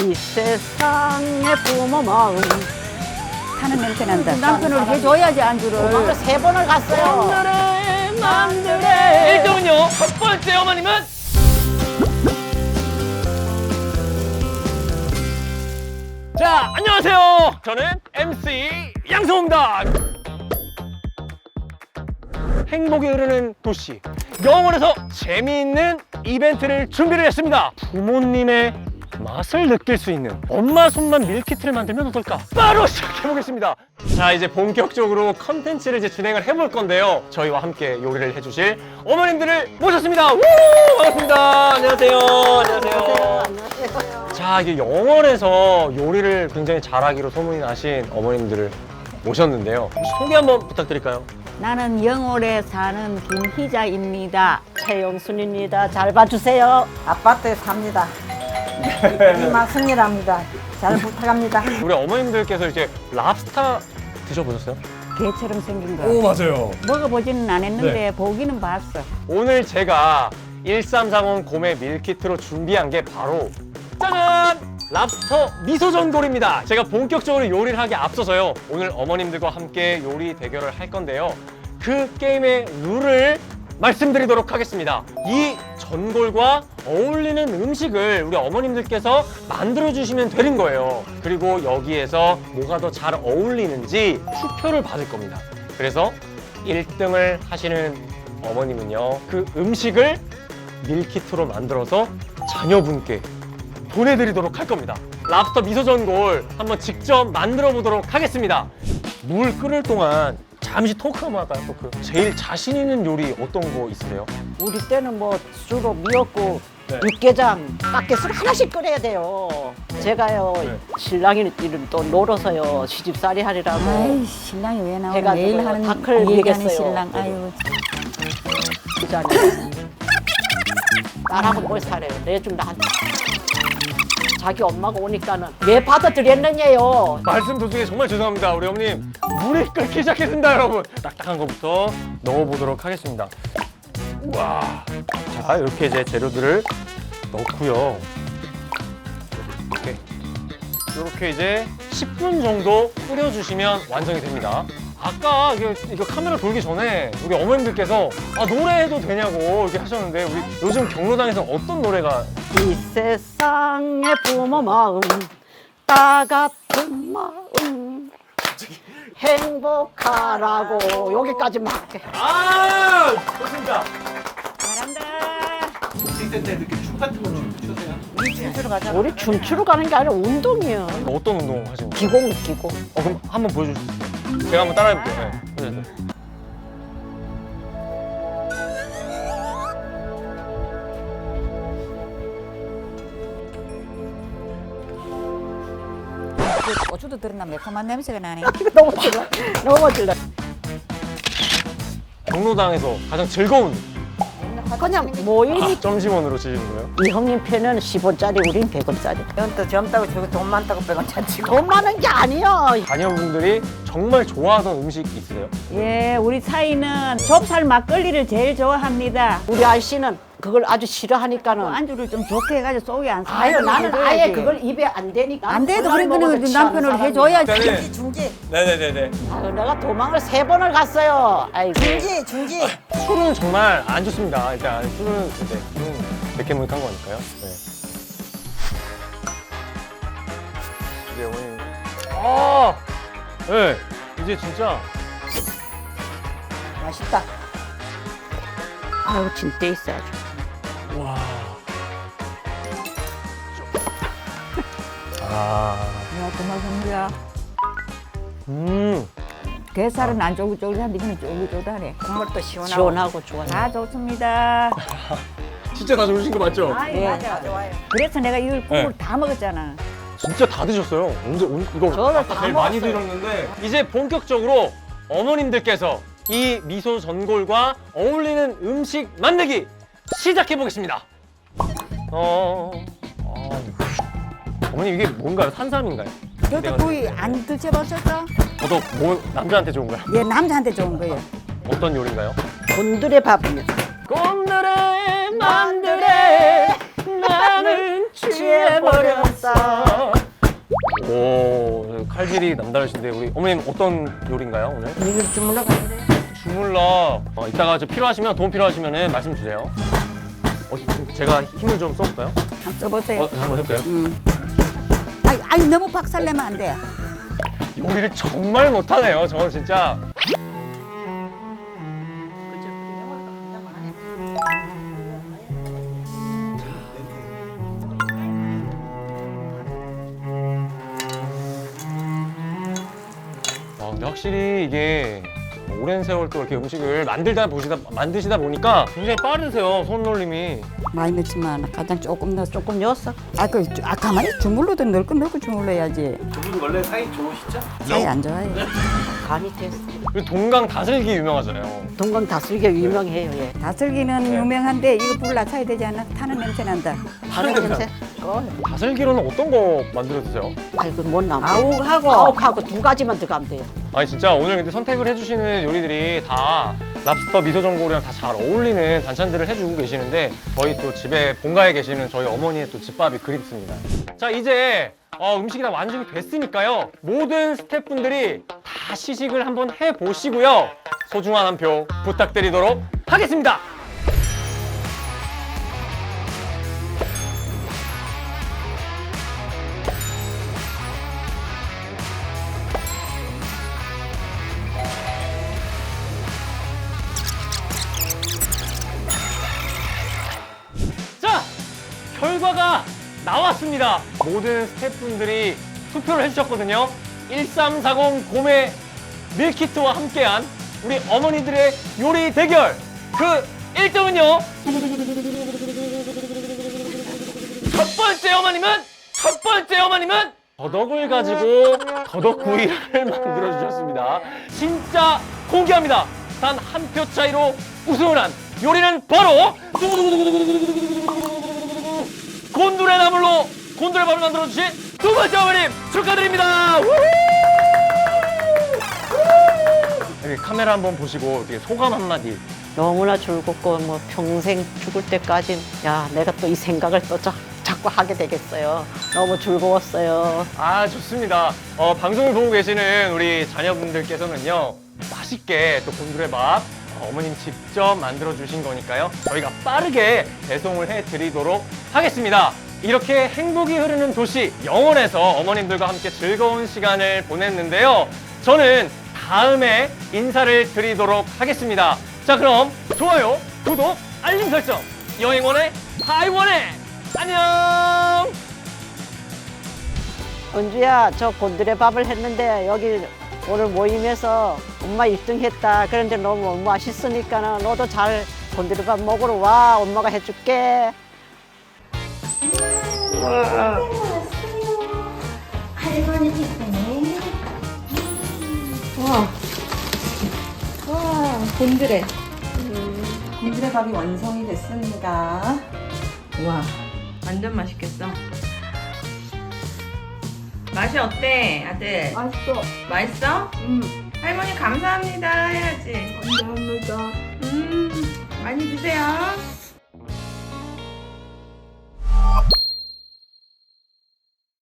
이 세상의 부모 마음 타는 냄새 난다. 남편을 해줘야지 안주를. 세 번을 갔어요. 오늘의 맘들의 1등은요. 첫 번째 어머님은 자, 안녕하세요. 저는 MC 양성호입니다. 행복이 흐르는 도시 영월에서 재미있는 이벤트를 준비를 했습니다. 부모님의 맛을 느낄 수 있는 엄마 손만 밀키트를 만들면 어떨까? 바로 시작해 보겠습니다. 자, 이제 본격적으로 컨텐츠를 이제 진행을 해볼 건데요. 저희와 함께 요리를 해주실 어머님들을 모셨습니다. 우! 반갑습니다. 안녕하세요. 안녕하세요. 자, 이게 영월에서 요리를 굉장히 잘하기로 소문이 나신 어머님들을 모셨는데요. 소개 한번 부탁드릴까요? 나는 영월에 사는 김희자입니다. 최영순입니다. 잘 봐주세요. 아파트에 삽니다. 이마승이랍니다. 잘 부탁합니다. 우리 어머님들께서 이제 랍스타 드셔보셨어요? 개처럼 생긴 거. 맞아요. 먹어보지는 않았는데 네. 보기는 봤어. 오늘 제가 1330 고메 밀키트로 준비한 게 바로 짜잔! 랍스터 미소전골입니다. 제가 본격적으로 요리를 하기 앞서서요. 오늘 어머님들과 함께 요리 대결을 할 건데요. 그 게임의 룰을 말씀드리도록 하겠습니다. 이 전골과 어울리는 음식을 우리 어머님들께서 만들어 주시면 되는 거예요. 그리고 여기에서 뭐가 더 잘 어울리는지 투표를 받을 겁니다. 그래서 1등을 하시는 어머님은요. 그 음식을 밀키트로 만들어서 자녀분께 보내드리도록 할 겁니다. 랍스터 미소 전골 한번 직접 만들어 보도록 하겠습니다. 물 끓을 동안 잠시 토크 한번 할까요? 토크. 제일 자신 있는 요리 어떤 거 있으세요? 우리 때는 뭐 주로 미역국, 네. 육개장, 깍개술 하나씩 끓여야 돼요. 제가요 네. 신랑이는 또 놀아서요 시집살이 하리라고 아이 신랑이 왜 나오나 해가지고 매일 하는 다크를 얘기하는 먹였어요. 신랑. 아유 부자네. 나라고 뭘 사래요? 내좀 나. 자기 엄마가 오니까는 왜 받아들였느냐요. 말씀 도중에 정말 죄송합니다. 우리 어머님 물이 끓기 시작했습니다, 여러분. 딱딱한 거부터 넣어보도록 하겠습니다. 와, 자 이렇게 이제 재료들을 넣고요. 이렇게 이렇게 이제 10분 정도 끓여주시면 완성이 됩니다. 아까 이거, 이거 카메라 돌기 전에 우리 어머님들께서 아 노래해도 되냐고 이렇게 하셨는데 우리 요즘 경로당에서 어떤 노래가 이 세상의 부모 마음 따갑은 마음 행복하라고 여기까지 막아 좋습니다. 잘한다. 우리 춤추러 가는 게 아니라 운동이에요 어떤 운동 하시는 거예요? 기공 기공 어 그럼 한번 보여주실 수 있어요? 제가 한번 따라해볼게요. 네. 고추도 들었나 매콤한 냄새가 나네. 넘어질라 넘어질라 경로당에서 가장 즐거운 그냥 모임이 점심원으로 지시는 거예요? 이 형님 편은 10원짜리 우린 100원짜리 이건 또 젊다고 저거 돈 많다고 빼고 잔치고. 돈 많은 게 아니야 자녀분들이 정말 좋아하던 음식 있으세요? 예, 우리 사이는 좁쌀 막걸리를 제일 좋아합니다. 우리 아저씨는 그걸 아주 또 싫어하니까는 안주를 좀 좋게 해가지고 속에 안 사. 아유 나는 아예 그걸 입에 안 대니까 안 돼도 그래 취하는 남편을. 해줘야지. 일단은 중지, 네네네네. 아유, 내가 도망을 세 번을 갔어요 아이고 중지, 중지. 술은 정말 안 좋습니다. 일단 술은 이제 술은 몇개 묵한 거니까요. 네. 이제 오늘 아, 네 이제 진짜 맛있다. 아유 진짜 있어야죠 와. 아, 야, 거야. 음. 게살은 안 쫄깃쫄깃한데 이거는 쫄깃쫄깃하네. 국물도 시원하고. 시원하고 좋아요 다 좋습니다. 진짜 다 좋으신 거 맞죠? 아이, 네. 맞아. 좋아요. 그래서 내가 이걸 국물 네. 다 먹었잖아. 진짜 다 드셨어요. 언제 저는 아까 다 제일 많이 먹었어요. 드셨는데 이제 본격적으로 어머님들께서 이 미소 전골과 어울리는 음식 만들기 시작해 보겠습니다. 어, 어, 어머님 이게 뭔가요? 산삼인가요? 저도 구이 안 드셔보셨어? 저도 뭐 남자한테 좋은가요? 얘 남자한테 좋은 거예요. 어떤 요리인가요? 곤드레 밥입니다 곤드레 만드레 나는 취해버렸어 오 칼질이 남다르신데 우리 어머님 어떤 요리인가요 오늘? 이걸 주물러 가는데. 주물러. 어, 이따가 저 필요하시면 도움 필요하시면 말씀 주세요. 어, 제가 힘을 좀 써볼까요? 한번 써보세요. 어, 한번 해볼까요? 아이, 아이, 너무 박살내면 안 돼. 요리를 정말 못하네요. 저는 진짜. 아, 근데 확실히 이게 오랜 세월 또 이렇게 음식을 만들다 보시다 만드시다 보니까 굉장히 빠르세요 손놀림이. 많이 넣지만 가장 조금 넣어. 조금 넣었어. 아, 그, 아, 가만히 주물러도 넣을 거 넣고 주물러야지. 두분 원래 사이 좋으시죠? 사이 안 좋아해. 간이 됐어. 그리고 동강 다슬기 유명하잖아요. 동건 다슬기 유명해요. 예. 다슬기는 네. 유명한데 이거 불 낮춰야 되지 않아? 타는 냄새 난다. 다른 냄새. 어, 다슬기로는 어떤 거 만들어 드세요? 아이고 못 나무. 아욱하고. 아욱하고 두 가지만 들어가면 돼요. 아니 진짜 오늘 근데 선택을 해주시는 요리들이 다 랍스터 미소전골이랑 다 잘 어울리는 반찬들을 해주고 계시는데 저희 또 집에 본가에 계시는 저희 어머니의 또 집밥이 그립습니다. 자 이제 어, 음식이 다 완성이 됐으니까요. 모든 스태프분들이 다 시식을 한번 해보시고요. 소중한 한 표 부탁드리도록 하겠습니다. 결과가 나왔습니다. 모든 스태프분들이 투표를 해주셨거든요. 1340 고메 밀키트와 함께한 우리 어머니들의 요리 대결. 그 1등은요. 첫 번째 어머님은, 첫 번째 어머님은 더덕을 가지고 더덕구이를 만들어 주셨습니다. 진짜 공개합니다. 단 한 표 차이로 우승을 한 요리는 바로 곤두레 나물로 곤두레 밥을 만들어 주신 두 번째 어머님 축하드립니다. 여기 카메라 한번 보시고 어떻게 소감 한마디. 너무나 즐겁고 뭐 평생 죽을 때까지 야 내가 또 이 생각을 또 자, 자꾸 하게 되겠어요. 너무 즐거웠어요. 아 좋습니다. 어, 방송을 보고 계시는 우리 자녀분들께서는요 맛있게 또 곤두레밥 어, 어머님 직접 만들어 주신 거니까요 저희가 빠르게 배송을 해 드리도록 하겠습니다. 이렇게 행복이 흐르는 도시 영월에서 어머님들과 함께 즐거운 시간을 보냈는데요. 저는 다음에 인사를 드리도록 하겠습니다. 자 그럼 좋아요, 구독, 알림 설정 여행원의 하이원의 안녕. 은주야 저 곤드레 밥을 했는데 여기 오늘 모임에서 엄마 1등 했다. 그런데 너무 맛있으니까 너도 잘 곤드레 밥 먹으러 와. 엄마가 해줄게. 할머니 뒷분이 와, 와, 곤드레. 곤드레 밥이 완성이 됐습니다. 와, 완전 맛있겠어. 맛이 어때, 아들? 맛있어. 맛있어? 음, 할머니 감사합니다 해야지. 감사합니다. 음, 많이 드세요.